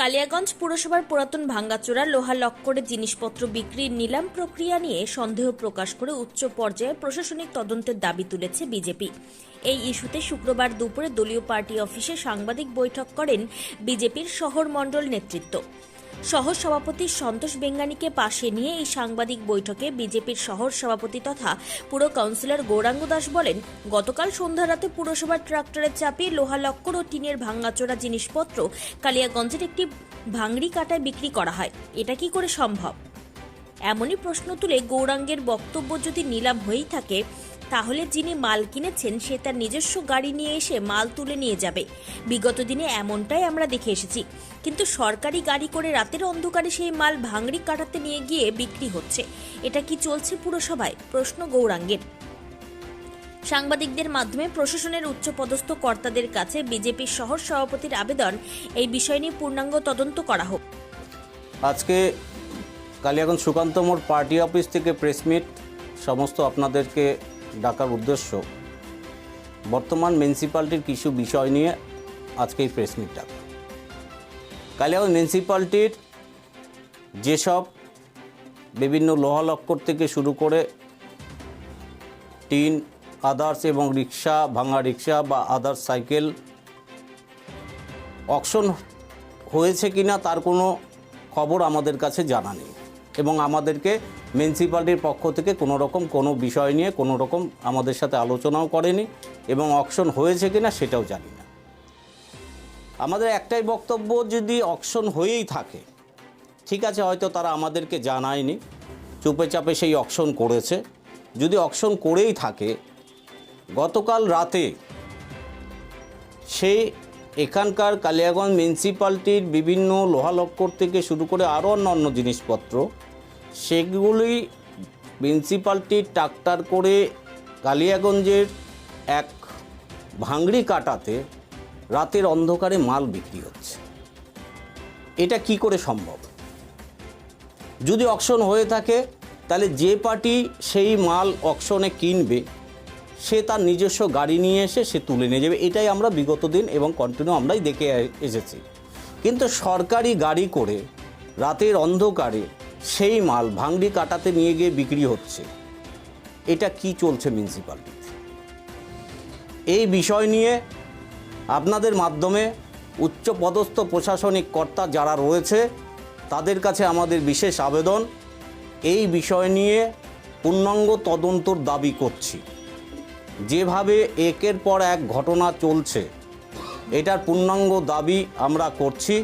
কালিয়াগঞ্জ পুরসভার পুরাতন ভাঙ্গাচোরা লোহা লক্করে জিনিসপত্র বিক্রির নিলাম প্রক্রিয়া নিয়ে সন্দেহ প্রকাশ করে উচ্চ পর্যায়ে প্রশাসনিক তদন্তের দাবি তুলেছে বিজেপি। এই ইস্যুতে শুক্রবার দুপুরে দলীয় পার্টি অফিসে সাংবাদিক বৈঠক করেন বিজেপির শহর মণ্ডল নেতৃত্ব। শহর সভাপতি সন্তোষ বেঙ্গানিকে পাশে নিয়ে এই সাংবাদিক বৈঠকে বিজেপির শহর সভাপতি তথা পুর কাউন্সিলর গৌরাঙ্গ দাস বলেন, গতকাল সন্ধ্যা রাতে পুরসভার ট্রাক্টরে চাপিয়ে লোহা লক্কর ও টিনের ভাঙাচোরা জিনিসপত্র কালিয়াগঞ্জের একটি ভাঙড়ি কাটায় বিক্রি করা হয়। এটা কি করে সম্ভব? এমনই প্রশ্ন তুলে গৌরাঙ্গের বক্তব্য যদি নিলাম হয়েই থাকে তাহলে যিনি মাল কিনেছেন, সে তার নিজস্ব গাড়ি নিয়ে এসে মাল তুলে নিয়ে যাবে। বিগত দিনে এমনটাই আমরা দেখে এসেছি। কিন্তু সরকারি গাড়ি করে রাতের অন্ধকারে সেই মাল ভাঙড়ি কাটাতে নিয়ে গিয়ে বিক্রি হচ্ছে। এটা কি চলছে পুরসভায়? প্রশ্ন গৌরাঙ্গের। সাংবাদিকদের মাধ্যমে প্রশাসনের উচ্চপদস্থ কর্তাদের কাছে বিজেপির শহর সভাপতির আবেদন। এই বিষয় নিয়ে পূর্ণাঙ্গ তদন্ত করা হোক। আজকে কালিয়াগঞ্জ সুকান্ত মোড় পার্টি অফিস থেকে প্রেস মিট, সমস্ত আপনাদেরকে ডাকার উদ্দেশ্য। বর্তমান মিউনিসিপ্যালিটির কিছু বিষয় নিয়ে আজকে এই প্রেস মিট ডাকা কালিয়াগঞ্জ মিউনিসিপ্যালিটির যেসব বিভিন্ন লোহা লক্কর থেকে শুরু করে টিন আদার্স এবং রিক্সা, ভাঙা রিক্সা বা আদার্স সাইকেল অকশন হয়েছে কিনা তার কোনো খবর আমাদের কাছে জানা নেই। এবং আমাদেরকে মিউনিসিপ্যালিটির পক্ষ থেকে কোনো রকম কোনো বিষয় নিয়ে কোনো রকম আমাদের সাথে আলোচনাও করেনি এবং অকশন হয়েছে কিনা সেটাও জানি না। আমাদের একটাই বক্তব্য, যদি অকশন হয়েই থাকে, ঠিক আছে, হয়তো তারা আমাদেরকে জানায়নি, চুপে চাপে সেই অকশন করেছে। যদি অকশন করেই থাকে, গতকাল রাতে সে এখানকার কালিয়াগঞ্জ মিউনিসিপ্যালিটির বিভিন্ন লোহালক্কর থেকে শুরু করে আরও অন্যান্য জিনিসপত্র। সেগুলি মিউনিসিপ্যালিটির ট্রাক্টর করে কালিয়াগঞ্জের এক ভাঙড়ি কাটাতে রাতের অন্ধকারে মাল বিক্রি হচ্ছে। এটা কি করে সম্ভব? যদি অকশন হয়ে থাকে, তাহলে যে পার্টি সেই মাল অকশনে কিনবে সে তার নিজস্ব গাড়ি নিয়ে এসে সে তুলে নিয়ে যাবে। এটাই আমরা বিগত দিন এবং কন্টিনিউ আমরাই দেখে এসেছি। কিন্তু সরকারি গাড়ি করে রাতের অন্ধকারে সেই মাল ভাঙড়ি কাটাতে নিয়ে গিয়ে বিক্রি হচ্ছে। এটা কি চলছে মিউনিসিপ্যালিটিতে এই বিষয় নিয়ে আপনাদের মাধ্যমে উচ্চ পদস্থ প্রশাসনিক কর্তা যারা রয়েছে, তাদের কাছে আমাদের বিশেষ আবেদন। এই বিষয় নিয়ে পূর্ণাঙ্গ তদন্তর দাবি করছি। যেভাবে একের পর এক ঘটনা চলছে, এটার পূর্ণাঙ্গ দাবি আমরা করছি।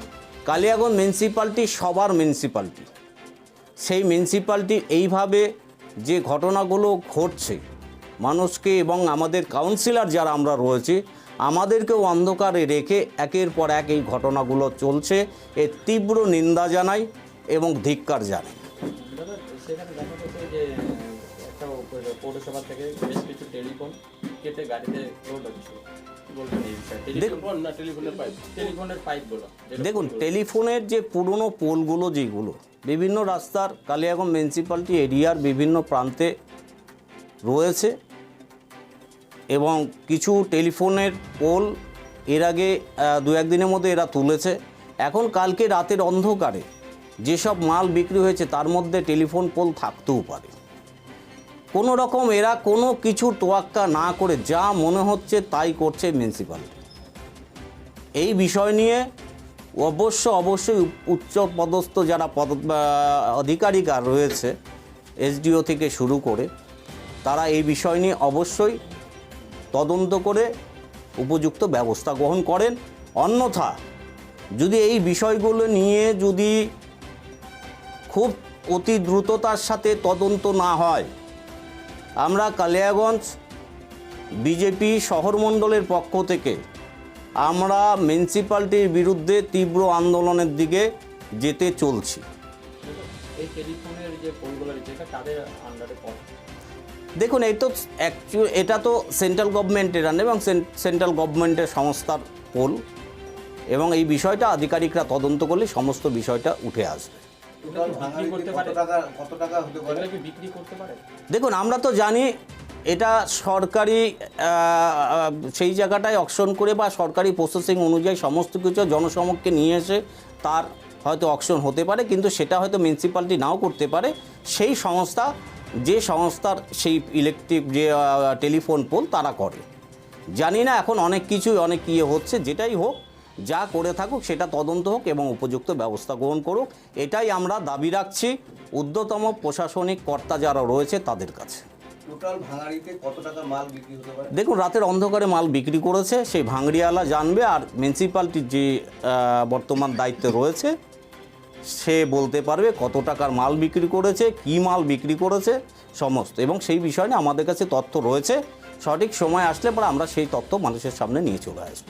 কালিয়াগঞ্জ মিউনিসিপ্যালিটি সবার মিউনিসিপ্যালিটি সেই মিউনিসিপ্যালিটি এইভাবে যে ঘটনাগুলো ঘটছে, মানুষকে এবং আমাদের কাউন্সিলর যারা আমরা রয়েছি, আমাদেরকেও অন্ধকারে রেখে একের পর এক এই ঘটনাগুলো চলছে। এর তীব্র নিন্দা জানাই এবং ধিক্কার জানাই। পৌরসভা থেকে বেশ কিছু টেলিফোন কেটে গাড়িতে লোড দেখুন। টেলিফোনের যে পুরনো পোলগুলো যেগুলো বিভিন্ন রাস্তার কালিয়াগঞ্জ মিউনিসিপ্যালিটি এরিয়ার বিভিন্ন প্রান্তে রয়েছে এবং কিছু টেলিফোনের পোল এর আগে দু একদিনের মধ্যে এরা তুলেছে। এখন কালকে রাতের অন্ধকারে যেসব মাল বিক্রি হয়েছে তার মধ্যে টেলিফোন পোল থাকতেও পারে। কোনো রকম এরা কোনো কিছু তোয়াক্কা না করে যা মনে হচ্ছে তাই করছে মিউনিসিপ্যালিটি এই বিষয় নিয়ে অবশ্য অবশ্যই উচ্চ পদস্থ যারা পদ আর রয়েছে, এসডিও থেকে শুরু করে, তারা এই বিষয় নিয়ে অবশ্যই তদন্ত করে উপযুক্ত ব্যবস্থা গ্রহণ করেন। অন্যথা, যদি এই বিষয়গুলো নিয়ে যদি খুব অতি দ্রুততার সাথে তদন্ত না হয় আমরা কালিয়াগঞ্জ বিজেপি শহরমণ্ডলের পক্ষ থেকে আমরা মিউনিসিপ্যালিটির বিরুদ্ধে তীব্র আন্দোলনের দিকে যেতে চলছি। দেখুন এই তো অ্যাকচুয়াল এটা তো সেন্ট্রাল গভর্নমেন্টের আন্ডার এবং সেন্ট্রাল গভর্নমেন্টের সংস্থার পোল এবং এই বিষয়টা আধিকারিকরা তদন্ত করলে সমস্ত বিষয়টা উঠে আসবে। বিক্রি করতে পারে? কত টাকা কত টাকা হতে পারে? এগুলো কি বিক্রি করতে পারে? দেখুন আমরা তো জানি এটা সরকারি সেই জায়গাটায় অকশন করে বা সরকারি প্রসেসিং অনুযায়ী সমস্ত কিছু জনসমক্ষে নিয়ে এসে তার হয়তো অকশন হতে পারে কিন্তু সেটা হয়তো মিউনিসিপ্যালিটি নাও করতে পারে। সেই সংস্থা যে সংস্থার সেই ইলেকট্রিক যে টেলিফোন পোল তারা করে। জানি না এখন অনেক কিছুই অনেক ইয়ে হচ্ছে যেটাই হোক যা করে থাকুক সেটা তদন্ত হোক এবং উপযুক্ত ব্যবস্থা গ্রহণ করুক এটাই আমরা দাবি রাখছি। ঊর্ধ্বতম প্রশাসনিক কর্তা যারা রয়েছে তাদের কাছে। দেখুন রাতের অন্ধকারে মাল বিক্রি করেছে সেই ভাঙড়িয়ালা জানবে আর মিউনিসিপ্যালিটির যে বর্তমান দায়িত্বে রয়েছে সে বলতে পারবে কত টাকার মাল বিক্রি করেছে কি মাল বিক্রি করেছে সমস্ত। এবং সেই বিষয়ে নিয়ে আমাদের কাছে তথ্য রয়েছে। সঠিক সময় আসলে পরে আমরা সেই তথ্য মানুষের সামনে নিয়ে চলে আসব।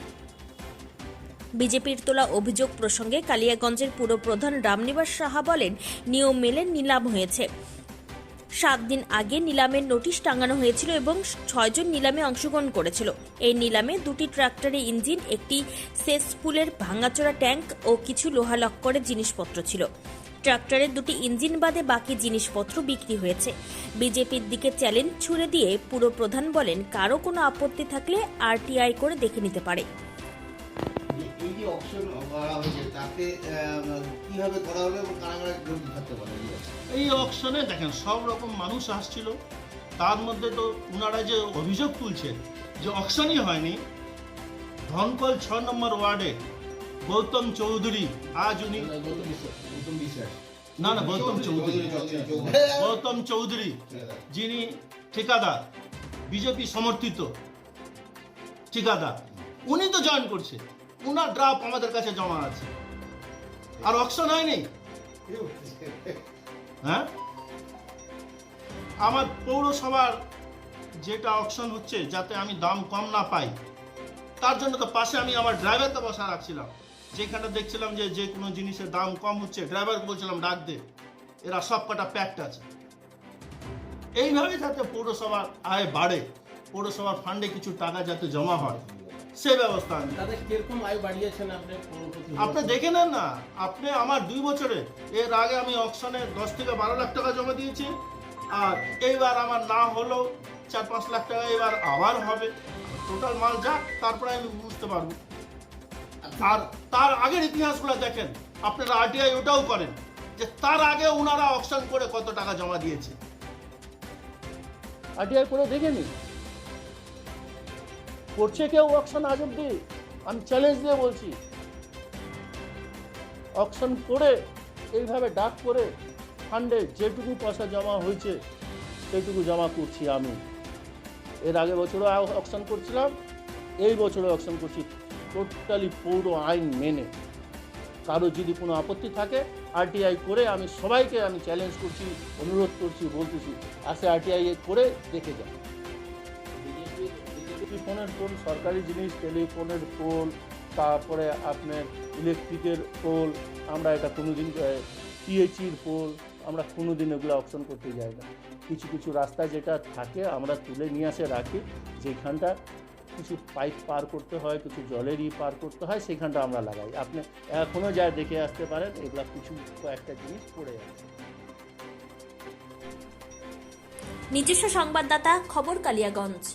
বিজেপির তোলা অভিযোগ প্রসঙ্গে কালিয়াগঞ্জের পুরপ্রধান রামনিবাস সাহা বলেন, নিয়ম মেলে নিলাম হয়েছে। সাত দিন আগে নিলামের নোটিশ টাঙানো হয়েছিল এবং ছয়জন নিলামে অংশগ্রহণ করেছিল। এই নিলামে দুটি ট্রাক্টরের ইঞ্জিন, একটি সেসপুলের ভাঙাচোরা ট্যাঙ্ক ও কিছু লোহা লক্করের জিনিসপত্র ছিল। ট্রাক্টরের দুটি ইঞ্জিন বাদে বাকি জিনিসপত্র বিক্রি হয়েছে। বিজেপির দিকে চ্যালেঞ্জ ছুড়ে দিয়ে পুরপ্রধান বলেন, কারও কোনো আপত্তি থাকলে আরটিআই করে দেখে নিতে পারে। অপশন করা হয়েছে তাতে কীভাবে করা হবে এবং কারা কারা জড়িত থাকতে পারে এই অকশনে দেখেন সব রকম মানুষ আসছিল। তার মধ্যে তো ওনারা যে অভিযোগ তুলছে যে অকশনই হয়নি। ধনকল ছ নম্বর ওয়ার্ডে গৌতম চৌধুরী আজ উনি না না গৌতম চৌধুরী গৌতম চৌধুরী যিনি ঠিকাদার বিজেপি সমর্থিত ঠিকাদার উনি তো জয়েন করছে। উনার ড্রাফট আমাদের কাছে জমা আছে। আর অকশন হয়নি? হ্যাঁ? আমার পৌরসভার যেটা অকশন হচ্ছে, যাতে আমি দাম কম না পাই, তার জন্য তো পাশে আমি আমার ড্রাইভারকে বসা রাখছিলাম। যেখানে দেখছিলাম যে যে কোনো জিনিসের দাম কম হচ্ছে ড্রাইভারকে বলছিলাম, ডাক দে। এরা সব কটা প্যাকড আছে। এইভাবে যাতে পৌরসভার আয় বাড়ে, পৌরসভার ফান্ডে কিছু টাকা যাতে জমা হয়। সে ব্যবস্থা তাদের কীরকম আয় বাড়িয়েছেন আপনি? আপনি দেখে নেন না। আপনি আমার দুই বছরে এর আগে আমি অকশনে দশ থেকে বারো লাখ টাকা জমা দিয়েছি। আর এইবার আমার না হলেও চার পাঁচ লাখ টাকা এবার আবার হবে। টোটাল মাল যাক তারপরে আমি বুঝতে পারব। আর তার আগের ইতিহাসগুলো দেখেন। আপনারা আরটিআই ওটাও করেন। যে তার আগে ওনারা অকশন করে কত টাকা জমা দিয়েছে। আরটিআই করে দেখে নিন করছে কেউ অকশন আজ অব্দি আমি চ্যালেঞ্জ দিয়ে বলছি। অকশন করে, এইভাবে ডাক করে ফান্ডে যেটুকু পয়সা জমা হয়েছে সেটুকু জমা করছি আমি। এর আগে বছরও অকশন করছিলাম, এই বছরও অকশন করছি। টোটালি পৌর আইন মেনে। কারও যদি কোনো আপত্তি থাকে আরটিআই করে আমি সবাইকে আমি চ্যালেঞ্জ করছি, অনুরোধ করছি, বলতেছি, আসে আরটিআই করে দেখে যান। টেলিফোনের পোল সরকারি জিনিস, টেলিফোনের পোল তারপরে আপনার ইলেকট্রিকের পোল আমরা এটা কোনো কোনোদিন পিএইচির পোল আমরা কোনোদিন এগুলো অপশন করতে যাই না। কিছু কিছু রাস্তা যেটা থাকে, আমরা তুলে নিয়ে আসে রাখি। যেখানটা কিছু পাইপ পার করতে হয়, কিছু জলেরই পার করতে হয়, সেখানটা আমরা লাগাই। আপনি এখনও যা দেখে আসতে পারেন, এগুলো কিছু কয়েকটা জিনিস পড়ে আছে। নিজস্ব সংবাদদাতা, খবর কালিয়াগঞ্জ।